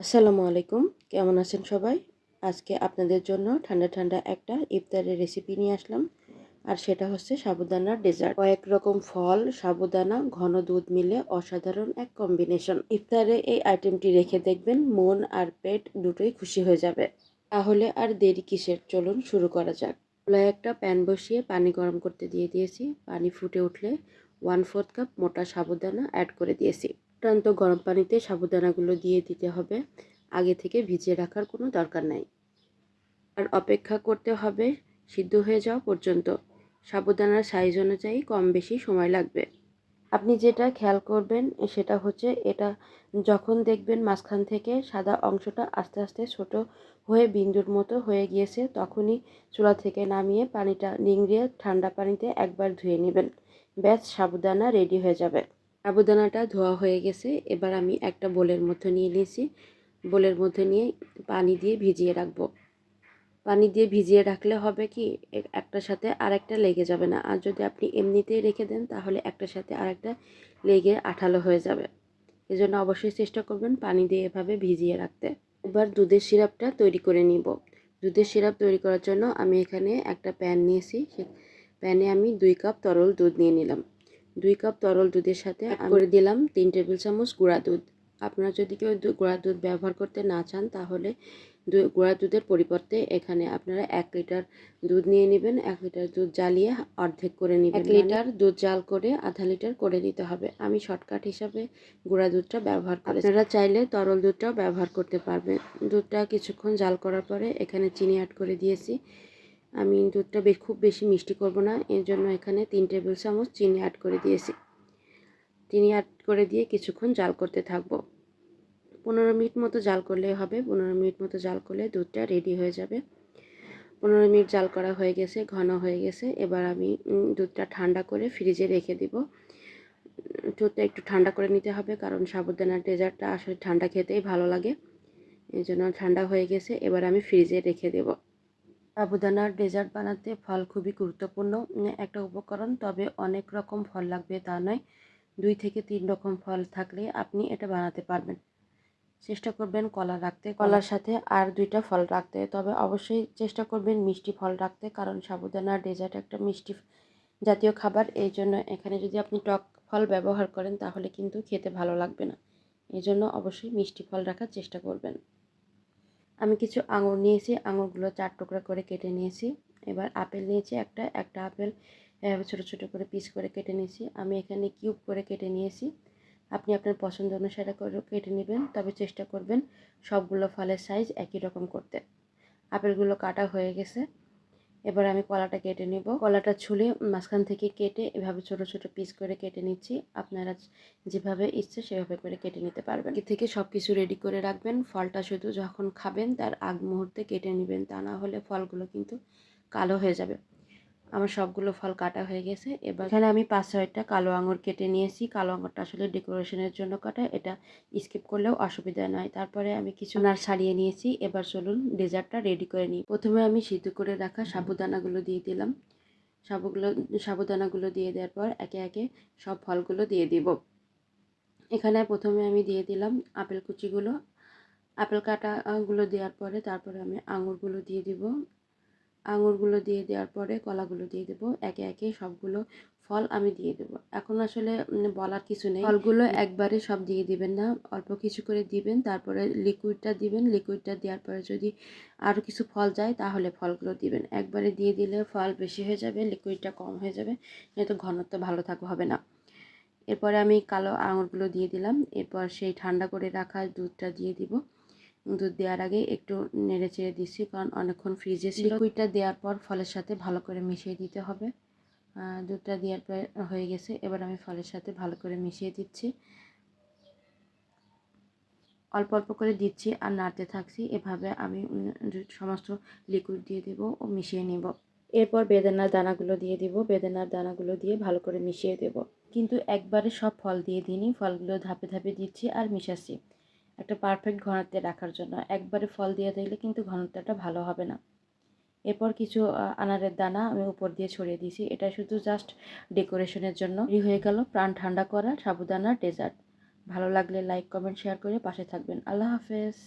আসসালামু আলাইকুম। কেমন আছেন সবাই? আজকে আপনাদের জন্য ঠান্ডা ঠান্ডা একটা ইফতারের রেসিপি নিয়ে আসলাম। আর সেটা হচ্ছে সাবুদানার ডেজার্ট কয়েক রকম ফল, সাবুদানা, ঘন দুধ মিলে অসাধারণ এক কম্বিনেশন ইফতারে এই আইটেমটি রেখে দেখবেন মন আর পেট দুটোই খুশি হয়ে যাবে। তাহলে আর দেরি কিসের? চলুন শুরু করা যাক। চুলায় একটা প্যান বসিয়ে পানি গরম করতে দিয়ে দিয়েছি। পানি ফুটে উঠলে ওয়ান ফোর্থ কাপ মোটা সাবুদানা অ্যাড করে দিয়েছি। অত্যন্ত গরম পানিতে সাবুদানাগুলো দিয়ে দিতে হবে। আগে থেকে ভিজিয়ে রাখার কোনো দরকার নাই। আর অপেক্ষা করতে হবে সিদ্ধ হয়ে যাওয়া পর্যন্ত। সাবুদানার সাইজ অনুযায়ী কম বেশি সময় লাগবে। আপনি যেটা খেয়াল করবেন সেটা হচ্ছে এটা যখন দেখবেন মাঝখান থেকে সাদা অংশটা আস্তে আস্তে ছোট হয়ে বিন্দুর মতো হয়ে গিয়েছে, তখনই চুলা থেকে নামিয়ে পানিটা নিংড়িয়ে ঠান্ডা পানিতে একবার ধুয়ে নেবেন। ব্যাস, সাবুদানা রেডি হয়ে যাবে। সাবুদানাটা ধোয়া হয়ে গেছে। এবার আমি একটা বোলের মধ্যে নিয়ে নিয়েছি। বোলের মধ্যে নিয়ে পানি দিয়ে ভিজিয়ে রাখব। পানি দিয়ে ভিজিয়ে রাখলে হবে কি একটার সাথে আরেকটা লেগে যাবে না। আর যদি আপনি এমনিতেই রেখে দেন, তাহলে একটার সাথে আরেকটা লেগে আঠালো হয়ে যাবে। এজন্য অবশ্যই চেষ্টা করবেন পানি দিয়ে এভাবে ভিজিয়ে রাখতে। এবার দুধের সিরাপটা তৈরি করে নিব। দুধের সিরাপ তৈরি করার জন্য আমি এখানে একটা প্যান নিয়েছি। প্যানে আমি দুই কাপ তরল দুধ নিয়ে নিলাম। দুই কাপ তরল দুধের সাথে করে দিলাম তিন টেবিল চামচ গুঁড়া দুধ। আপনারা যদি কেউ গুঁড়া দুধ ব্যবহার করতে না চান তাহলে গুঁড়া দুধের পরিবর্তে এখানে আপনারা এক লিটার দুধ নিয়ে নেবেন এক লিটার দুধ জ্বালিয়ে অর্ধেক করে নেবেন। এক লিটার দুধ জাল করে আধা লিটার করে দিতে হবে। আমি শর্টকাট হিসাবে গুঁড়া দুধটা ব্যবহার করি আপনারা চাইলে তরল দুধটাও ব্যবহার করতে পারবেন। দুধটা কিছুক্ষণ জাল করার পরে এখানে চিনি অ্যাড করে দিয়েছি। আমি দুধটা খুব বেশি মিষ্টি করব না। এর জন্য এখানে তিন টেবিল চামচ চিনি অ্যাড করে দিয়েছি। চিনি অ্যাড করে দিয়ে কিছুক্ষণ জাল করতে থাকব। পনেরো মিনিট মতো জাল করলে হবে। পনেরো মিনিট মতো জাল করলে দুধটা রেডি হয়ে যাবে। পনেরো মিনিট জাল করা হয়ে গেছে, ঘন হয়ে গেছে। এবার আমি দুধটা ঠান্ডা করে ফ্রিজে রেখে দিব। দুধটা একটু ঠান্ডা করে নিতে হবে, কারণ সাবুদানার ডেজার্টটা আসলে ঠান্ডা খেতেই ভালো লাগে। এই জন্য ঠান্ডা হয়ে গেছে। এবার আমি ফ্রিজে রেখে দেব। সাবুদানার ডেজার্ট বানাতে ফল খুবই গুরুত্বপূর্ণ একটা উপকরণ, তবে অনেক রকম ফল লাগবে তা নয়। দুই থেকে তিন রকম ফল থাকলে আপনি এটা বানাতে পারবেন। চেষ্টা করবেন কলা রাখতে, কলার সাথে আর দুইটা ফল রাখতে, তবে অবশ্যই চেষ্টা করবেন মিষ্টি ফল রাখতে, কারণ সাবুদানা ডেজার্ট একটা মিষ্টি জাতীয় খাবার। এই জন্য এখানে যদি আপনি টক ফল ব্যবহার করেন, তাহলে কিন্তু খেতে ভালো লাগবে না। এই জন্য অবশ্যই মিষ্টি ফল রাখার চেষ্টা করবেন। আমি কিছু আঙুর নিয়েছি, আঙুরগুলো চার টুকরা করে কেটে নিয়েছি। এবার আপেল নিয়েছি একটা একটা আপেল ছোটো ছোটো করে পিস করে কেটে নিয়েছি। আমি এখানে কিউব করে কেটে নিয়েছি। আপনি আপনার পছন্দ অনুসারে করে কেটে নেবেন, তবে চেষ্টা করবেন সবগুলো ফলের সাইজ একই রকম করতে। আপেলগুলো কাটা হয়ে গেছে। এবার আমি কলাটা কেটে নেব। কলাটা ছুলে মাঝখান থেকে কেটে এভাবে ছোট ছোট পিস করে কেটে নিচ্ছি। আপনারা যেভাবে ইচ্ছে সেভাবে করে কেটে নিতে পারবেন। এ থেকে সব কিছু রেডি করে রাখবেন। ফলটা শুধু যখন খাবেন, তার আগ মুহূর্তে কেটে নেবেন। তা না হলে ফলগুলো কিন্তু কালো হয়ে যাবে। আমার সবগুলো ফল কাটা হয়ে গেছে। এবার এখানে আমি পাঁচ ছয়টা কালো আঙুর কেটে নিয়েছি। কালো আঙুরটা আসলে ডেকোরেশনের জন্য কাটা, এটা স্কিপ করলেও অসুবিধা নয়। তারপরে আমি কিছু নার সারিয়ে নিয়েছি। এবার চলুন ডেজার্টটা রেডি করে নিই। প্রথমে আমি সিদ্ধ করে রাখা সাবুদানাগুলো দিয়ে দিলাম। সাবুগুলো, সাবুদানাগুলো দিয়ে দেওয়ার পর একে একে সব ফলগুলো দিয়ে দিব। এখানে প্রথমে আমি দিয়ে দিলাম আপেল কুচিগুলো। আপেল কাটাগুলো দেওয়ার পরে তারপরে আমি আঙুরগুলো দিয়ে দিব। আঙুরগুলো দিয়ে দেওয়ার পরে কলাগুলো দিয়ে দেবো। একে একে সবগুলো ফল আমি দিয়ে দেবো। এখন আসলে বলার কিছু নেই। ফলগুলো একবারে সব দিয়ে দিবেন না। অল্প কিছু করে দিবেন তারপরে লিকুইডটা দিবেন। লিকুইডটা দেওয়ার পরে যদি আরও কিছু ফল যায় তাহলে ফলগুলো দিবেন। একবারে দিয়ে দিলে ফল বেশি হয়ে যাবে লিকুইডটা কম হয়ে যাবে নয়তো ঘনত্ব ভালো থাকবে হবে না। এরপরে আমি কালো আঙুরগুলো দিয়ে দিলাম। এরপর সেই ঠান্ডা করে রাখা দুধটা দিয়ে দিব। দুধ দেওয়ার আগে একটু নেড়ে চেড়ে দিচ্ছি, কারণ অনেকক্ষণ ফ্রিজে লিকুইডটা দেওয়ার পর ফলের সাথে ভালো করে মিশিয়ে দিতে হবে। দুধটা দেওয়ার পর হয়ে গেছে। এবার আমি ফলের সাথে ভালো করে মিশিয়ে দিচ্ছি। অল্প অল্প করে দিচ্ছি আর নাড়তে থাকছি। এভাবে আমি সমস্ত লিকুইড দিয়ে দেব ও মিশিয়ে নেব। এরপর বেদানার দানাগুলো দিয়ে দিব। বেদানার দানাগুলো দিয়ে ভালো করে মিশিয়ে দেব। কিন্তু একবারে সব ফল দিয়ে দিইনি। ফলগুলো ধাপে ধাপে দিচ্ছি আর মিশাচ্ছি। একটা পারফেক্ট ঘনত্বে রাখার জন্য। একবারে ফল দিয়ে দিলে কিন্তু ঘনত্বটা ভালো হবে না। এরপর কিছু আনারের দানা আমি উপর দিয়ে ছড়িয়ে দিয়েছি। এটা শুধু জাস্ট ডেকোরেশনের জন্য। হয়ে গেল প্রাণ ঠান্ডা করা সাবুদানার ডেজার্ট ভালো লাগলে লাইক কমেন্ট শেয়ার করে পাশে থাকবেন। আল্লাহ হাফেজ।